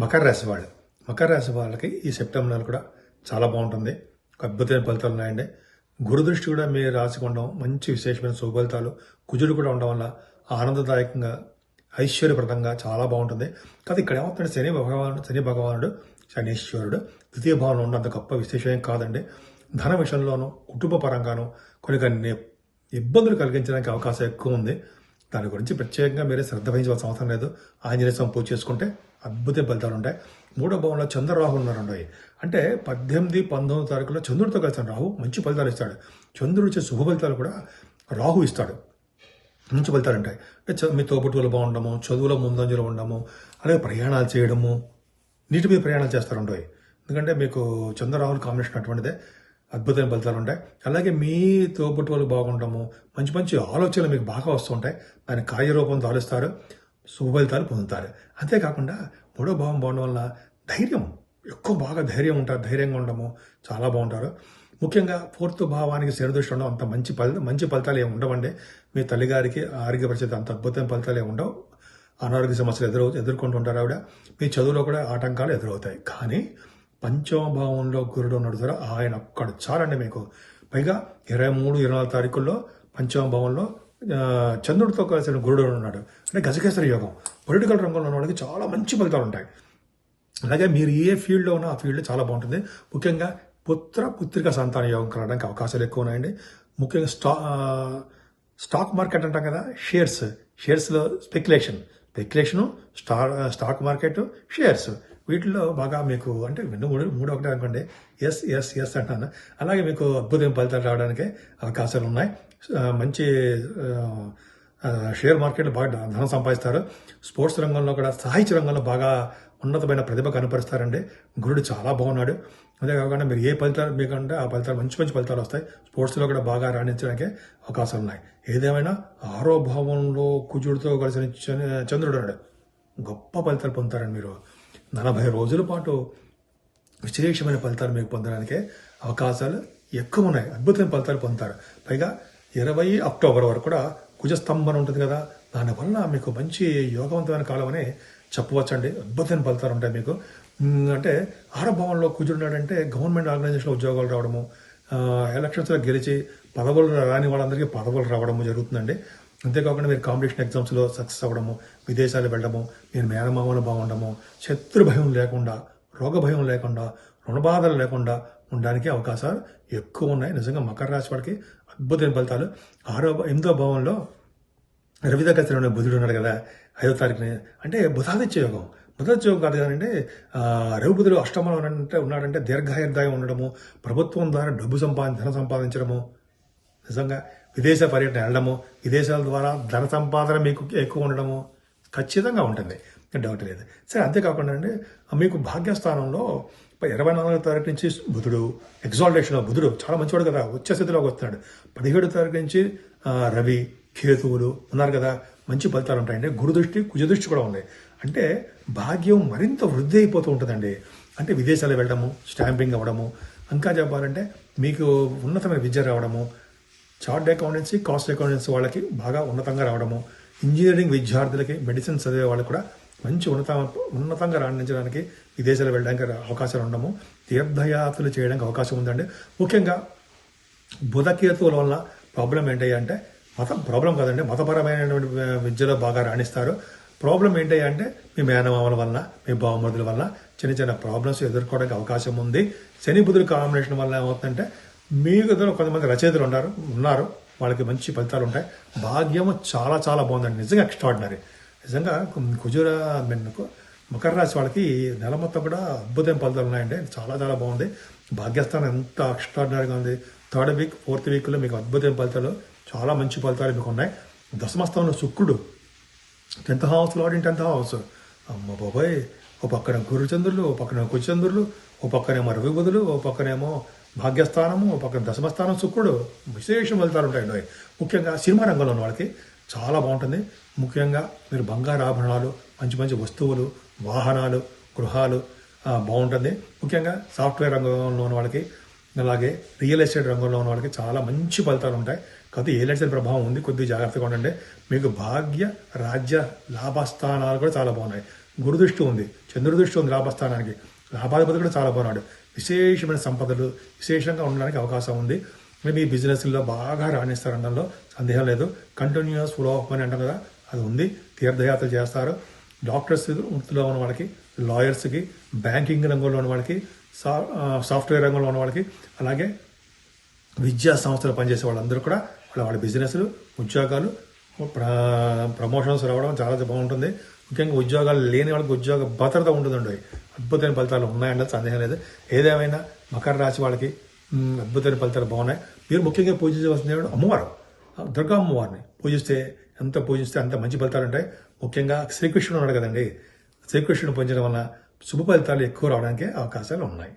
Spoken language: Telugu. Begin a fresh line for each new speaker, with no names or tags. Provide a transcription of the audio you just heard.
మకర రాశి వాళ్ళు. మకర రాశి వాళ్ళకి ఈ సెప్టెంబర్ నెల కూడా చాలా బాగుంటుంది. ఒక అద్భుతమైన ఫలితాలు ఉన్నాయండి. గురు దృష్టి కూడా మీరు రాసి ఉండడం మంచి విశేషమైన శుభఫలితాలు కుజుడు కూడా ఉండడం వల్ల ఆనందదాయకంగా ఐశ్వర్యప్రదంగా చాలా బాగుంటుంది. కాదు ఇక్కడ ఏమవుతుంది శని భగవానుడు శని భగవానుడు శనీశ్వరుడు ద్వితీయ భావన ఉన్నంత గొప్ప విశేషం ఏం కాదండి. ధన విషయంలోనూ కుటుంబ పరంగానూ కొన్ని కొన్ని ఇబ్బందులు కలిగించడానికి అవకాశం ఎక్కువ ఉంది. దాని గురించి ప్రత్యేకంగా మీరే శ్రద్ధ వహించవలసిన అవసరం లేదు. ఆంజనేయ స్వామి పూజ చేసుకుంటే అద్భుత ఫలితాలు ఉంటాయి. మూడో భావంలో చంద్రరాహు ఉన్నారండి. అంటే పద్దెనిమిది పంతొమ్మిది తారీఖులో చంద్రుడితో కలిసిన రాహు. మంచి ఫలితాలు ఇస్తాడు. చంద్రుడు ఇచ్చే శుభ ఫలితాలు కూడా రాహు ఇస్తాడు. మంచి ఫలితాలు ఉంటాయి. అంటే మీ తోబుట్టువులు బాగుండము చదువులో ముందంజలో ఉండము అలాగే ప్రయాణాలు చేయడము నీటి మీద ప్రయాణాలు చేస్తారు ఉండవు ఎందుకంటే మీకు చంద్రరాహుల కాంబినేషన్ అటువంటిదే. అద్భుతమైన ఫలితాలు ఉంటాయి. అలాగే మీ తోబుట్టు వాళ్ళు బాగుంటాము మంచి మంచి ఆలోచనలు మీకు బాగా వస్తుంటాయి దాని కార్యరూపం దాలుస్తారు శుభ ఫలితాలు పొందుతారు. అంతేకాకుండా మూడో భావం బాగుండడం వల్ల ధైర్యం ఎక్కువ బాగా ధైర్యం ఉంటారు ధైర్యంగా ఉండము చాలా బాగుంటారు. ముఖ్యంగా ఫోర్త్ భావానికి శరదృష్టి ఉండడం అంత మంచి ఫలితం మంచి ఫలితాలు ఏమి ఉండవండి. మీ తల్లిగారికి ఆరోగ్య పరిస్థితి అంత అద్భుతమైన ఫలితాలు ఏమి ఉండవు. అనారోగ్య సమస్యలు ఎదురవు ఎదుర్కొంటుంటారు ఆవిడ. మీ చదువులో కూడా ఆటంకాలు ఎదురవుతాయి. కానీ పంచమ భావంలో గురుడు ఉన్నాడు సరే. ఆయన ఒక్కడు చాలండి మీకు. పైగా ఇరవై మూడు ఇరవై నాలుగు తారీఖుల్లో పంచమ భావంలో చంద్రుడితో కలిసిన గురుడు ఉన్నాడు. అంటే గజకేశ్వర యోగం. పొలిటికల్ రంగంలో ఉన్న వాళ్ళకి చాలా మంచి ఫలితాలు ఉంటాయి. అలాగే మీరు ఏ ఫీల్డ్లో ఉన్నా ఆ ఫీల్డ్ చాలా బాగుంటుంది. ముఖ్యంగా పుత్ర పుత్రిక సంతాన యోగం కలగడానికి అవకాశాలు ఎక్కువ ఉన్నాయండి. ముఖ్యంగా స్టా స్టాక్ మార్కెట్ అంటాం కదా షేర్స్. షేర్స్లో స్పెక్యులేషన్. స్పెక్యులేషను స్టా స్టాక్ మార్కెట్ షేర్స్. వీటిలో బాగా మీకు అంటే రెండు మూడు మూడు ఒకటే అనుకోండి. ఎస్ ఎస్ ఎస్ అంటాను. అలాగే మీకు అద్భుతమైన ఫలితాలు రావడానికి అవకాశాలు ఉన్నాయి. మంచి షేర్ మార్కెట్లో బాగా ధనం సంపాదిస్తారు. స్పోర్ట్స్ రంగంలో కూడా సాహిత్య రంగంలో బాగా ఉన్నతమైన ప్రతిభ కనపరుస్తారండి. గురుడు చాలా బాగున్నాడు. అంతేకాకుండా మీరు ఏ ఫలితాలు మీకంటే ఆ ఫలితాలు మంచి మంచి ఫలితాలు వస్తాయి స్పోర్ట్స్లో కూడా బాగా రాణించడానికి అవకాశాలు ఉన్నాయి. ఏదేమైనా ఆరో భావంలో కుజుడితో కలిసిన చంద్రుడు గొప్ప ఫలితాలు పొందుతారండి మీరు. నలభై రోజుల పాటు విశేషమైన ఫలితాలు మీకు పొందడానికి అవకాశాలు ఎక్కువ ఉన్నాయి అద్భుతమైన ఫలితాలు పొందుతారు. పైగా ఇరవై అక్టోబర్ వరకు కూడా కుజస్తంభన ఉంటుంది కదా. దానివల్ల మీకు మంచి యోగవంతమైన కాలం అని చెప్పవచ్చండి. అద్భుతమైన ఫలితాలు ఉంటాయి మీకు. అంటే ఆరభావంలో కుజుడున్నాడంటే గవర్నమెంట్ ఆర్గనైజేషన్లో ఉద్యోగాలు రావడము ఎలక్షన్స్లో గెలిచి పదవులు రాని వాళ్ళందరికీ పదవులు రావడము జరుగుతుందండి. అంతేకాకుండా మీరు కాంపిటీషన్ ఎగ్జామ్స్లో సక్సెస్ అవ్వడము విదేశాలు వెళ్ళడము మీరు మేనమామలు బాగుండము శత్రు భయం లేకుండా రోగ భయం లేకుండా రుణబాధలు లేకుండా ఉండడానికి అవకాశాలు ఎక్కువ ఉన్నాయి. నిజంగా మకర రాశి వాడికి అద్భుతమైన ఫలితాలు. ఆరో ఎనిమిదో భావంలో రవిదగతిలోనే బుధుడు ఉన్నాడు కదా ఐదో తారీఖుని. అంటే బుధాదిత్య యోగం. బుధాదిత్య యోగం కాదు కదండి రవిబుధుడు అష్టమంలో ఉన్నాడంటే ఉన్నాడంటే దీర్ఘాయుర్దాయం ఉండడము ప్రభుత్వం ద్వారా డబ్బు సంపాది ధన సంపాదించడము నిజంగా విదేశ పర్యటన వెళ్ళడము విదేశాల ద్వారా ధన సంపాదన మీకు ఎక్కువ ఉండడము ఖచ్చితంగా ఉంటుంది. డౌట్ లేదు. సరే అంతేకాకుండా అండి మీకు భాగ్యస్థానంలో ఇరవై నాలుగో తారీఖు నుంచి బుధుడు ఎగ్జాల్టేషన్ బుధుడు చాలా మంచివాడు కదా వచ్చే స్థితిలోకి వస్తున్నాడు. పదిహేడు తారీఖు నుంచి రవి కేతువులు ఉన్నారు కదా మంచి ఫలితాలు ఉంటాయండి. గురుదృష్టి కుజదృష్టి కూడా ఉంది. అంటే భాగ్యం మరింత వృద్ధి అయిపోతూ ఉంటుందండి. అంటే విదేశాలు వెళ్ళడము స్టాంపింగ్ అవ్వడము ఇంకా చెప్పాలంటే మీకు ఉన్నతమైన విద్య రావడము చార్ట్ అకౌంటెన్సీ కాస్ట్ అకౌంటెన్సీ వాళ్ళకి బాగా ఉన్నతంగా రావడము ఇంజనీరింగ్ విద్యార్థులకి మెడిసిన్ చదివే వాళ్ళకి కూడా మంచి ఉన్నత ఉన్నతంగా రాణించడానికి విదేశాలు వెళ్ళడానికి అవకాశాలు ఉండము తీర్థయాత్రలు చేయడానికి అవకాశం ఉందండి. ముఖ్యంగా బుధకేతువుల వల్ల ప్రాబ్లం ఏంటి అంటే మత ప్రాబ్లం కాదండి మతపరమైనటువంటి విద్యలో బాగా రాణిస్తారు. ప్రాబ్లం ఏంటి అంటే మీ మేనమామల వల్ల మీ బావమరుదుల వల్ల చిన్న చిన్న ప్రాబ్లమ్స్ ఎదుర్కోవడానికి అవకాశం ఉంది. శని బుధుల కాంబినేషన్ వల్ల ఏమవుతుందంటే మీ దగ్గర కొంతమంది రచయితలు ఉన్నారు ఉన్నారు వాళ్ళకి మంచి ఫలితాలు ఉంటాయి. భాగ్యము చాలా చాలా బాగుందండి. నిజంగా ఎక్స్ట్రాడినరీ నిజంగా కుజురా మెన్నుకు మకర రాశి వాళ్ళకి ఈ నెల మొత్తం కూడా అద్భుతమైన ఫలితాలు ఉన్నాయండి. చాలా చాలా బాగుంది. భాగ్యస్థానం ఎంత ఎక్స్ట్రాడినరీగా ఉంది. థర్డ్ వీక్ ఫోర్త్ వీక్లో మీకు అద్భుతమైన ఫలితాలు చాలా మంచి ఫలితాలు మీకు ఉన్నాయి. దశమస్థానంలో శుక్రుడు. Tenth house lord in tenth house. అమ్మ బాబాయ్. ఓ పక్కన గురుచంద్రులు ఓ పక్కన కుచంద్రులు ఓ పక్కనేమో రవి బుధులు ఓ పక్కనేమో భాగ్యస్థానము ఒక పక్కన దశమస్థానం శుక్రుడు విశేష ఫలితాలు ఉంటాయి ముఖ్యంగా సినిమా రంగంలో ఉన్న వాళ్ళకి చాలా బాగుంటుంది. ముఖ్యంగా మీరు బంగారు ఆభరణాలు మంచి మంచి వస్తువులు వాహనాలు గృహాలు బాగుంటుంది. ముఖ్యంగా సాఫ్ట్వేర్ రంగంలో ఉన్న వాళ్ళకి అలాగే రియల్ ఎస్టేట్ రంగంలో ఉన్న వాళ్ళకి చాలా మంచి ఫలితాలు ఉంటాయి. కాకపోతే ఏ ప్రభావం ఉంది కొద్దిగా జాగ్రత్తగా ఉండండి. మీకు భాగ్య రాజ్య లాభస్థానాలు కూడా చాలా బాగున్నాయి. గురుదృష్టి ఉంది చంద్రుడి దృష్టి ఉంది లాభస్థానానికి. లాభాధిపతి కూడా చాలా బాగున్నాడు. విశేషమైన సంపదలు విశేషంగా ఉండడానికి అవకాశం ఉంది. మరి మీ బిజినెస్లో బాగా రాణిస్తారు అనడంలో సందేహం లేదు. కంటిన్యూస్ ఫ్లో ఆఫ్ మనీ అంటాం కదా అది ఉంది. తీర్థయాత్ర చేస్తారు. డాక్టర్స్ వృత్తిలో ఉన్న వాళ్ళకి లాయర్స్కి బ్యాంకింగ్ రంగంలో ఉన్న వాళ్ళకి సా సాఫ్ట్వేర్ రంగంలో ఉన్న వాళ్ళకి అలాగే విద్యా సంస్థలు పనిచేసే వాళ్ళందరూ కూడా వాళ్ళ వాళ్ళ బిజినెస్లు ఉద్యోగాలు ప్రమోషన్స్ రావడం చాలా బాగుంటుంది ముఖ్యంగా ఉద్యోగాలు లేని వాళ్ళకి ఉద్యోగ భద్రత ఉంటుందండి. అద్భుతమైన ఫలితాలు ఉన్నాయంటే సందేహం లేదు. ఏదేమైనా మకర రాశి వాళ్ళకి అద్భుతమైన ఫలితాలు బాగున్నాయి. మీరు ముఖ్యంగా పూజించవలసింది ఏమంటే అమ్మవారు. దుర్గా అమ్మవారిని పూజిస్తే ఎంత పూజిస్తే అంత మంచి ఫలితాలు ఉంటాయి. ముఖ్యంగా శ్రీకృష్ణుడు ఉన్నాడు కదండి. శ్రీకృష్ణుడు పూజించడం వల్ల శుభ ఫలితాలు ఎక్కువ రావడానికి అవకాశాలు ఉన్నాయి.